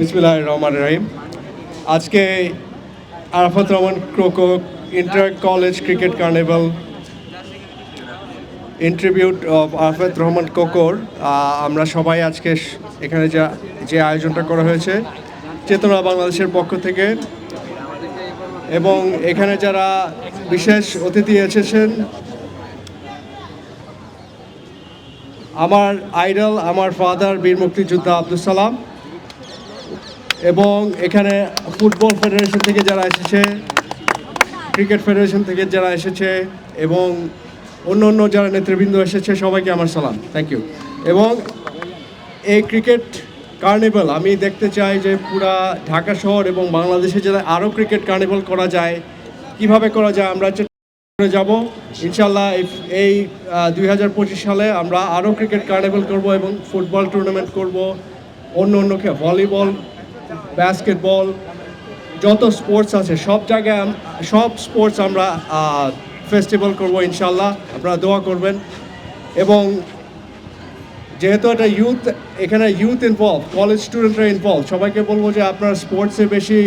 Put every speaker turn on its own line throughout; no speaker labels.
বিসমিল্লাহ রহমান রহিম। আজকে Arafat Rahman ক্রোকো inter college cricket carnival in tribute of Arafat Rahman কোকোর আমরা সবাই আজকে এখানে যা, যে আয়োজনটা করা হয়েছে, চেতনা বাংলাদেশের পক্ষ থেকে। এবং এখানে যারা বিশেষ অতিথি এসেছেন, আমার আইডল, আমার ফাদার, বীর মুক্তিযোদ্ধা আব্দুল সালাম এবং এখানে ফুটবল ফেডারেশন থেকে যারা এসেছে, ক্রিকেট ফেডারেশন থেকে যারা এসেছে এবং অন্য অন্য যারা নেতৃবৃন্দ এসেছে, সবাইকে আমার সালাম। থ্যাংক ইউ এবং এই ক্রিকেট কার্নিভাল, আমি দেখতে চাই যে পুরা ঢাকা শহর এবং বাংলাদেশে যারা আরও ক্রিকেট কার্নিভাল করা যায়, কীভাবে করা যায়, আমরা যাব। ইনশাল্লাহ এই- দুই হাজার পঁচিশ সালে আমরা আরও ক্রিকেট কার্নিভাল করব এবং ফুটবল টুর্নামেন্ট করব। অন্য অন্য ভলিবল বাস্কেটবল যত স্পোর্টস আছে সব জায়গায় সব স্পোর্টস আমরা ফেস্টিভ্যাল করব ইনশাল্লাহ। আপনারা দোয়া করবেন। এবং যেহেতু একটা ইউথ এখানে ইউথ ইনভলভ কলেজ স্টুডেন্টরা ইনভলভ সবাইকে বলব যে আপনারা স্পোর্টসে বেশি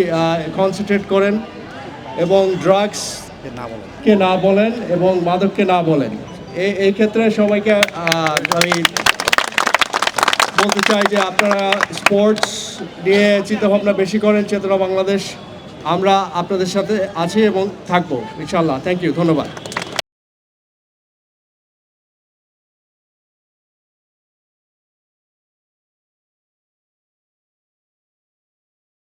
কনসেন্ট্রেট করেন এবং ড্রাগস কে না বলেন। এবং মাদককে না বলেন। এই এই ক্ষেত্রে সবাইকে আমি বলতে চাই যে আপনারা স্পোর্টস নিয়ে চিন্তাভাবনা বেশি করেন চেতনা বাংলাদেশ। আমরা আপনাদের সাথে আছি এবং থাকব ইনশাল্লাহ থ্যাংক ইউ ধন্যবাদ।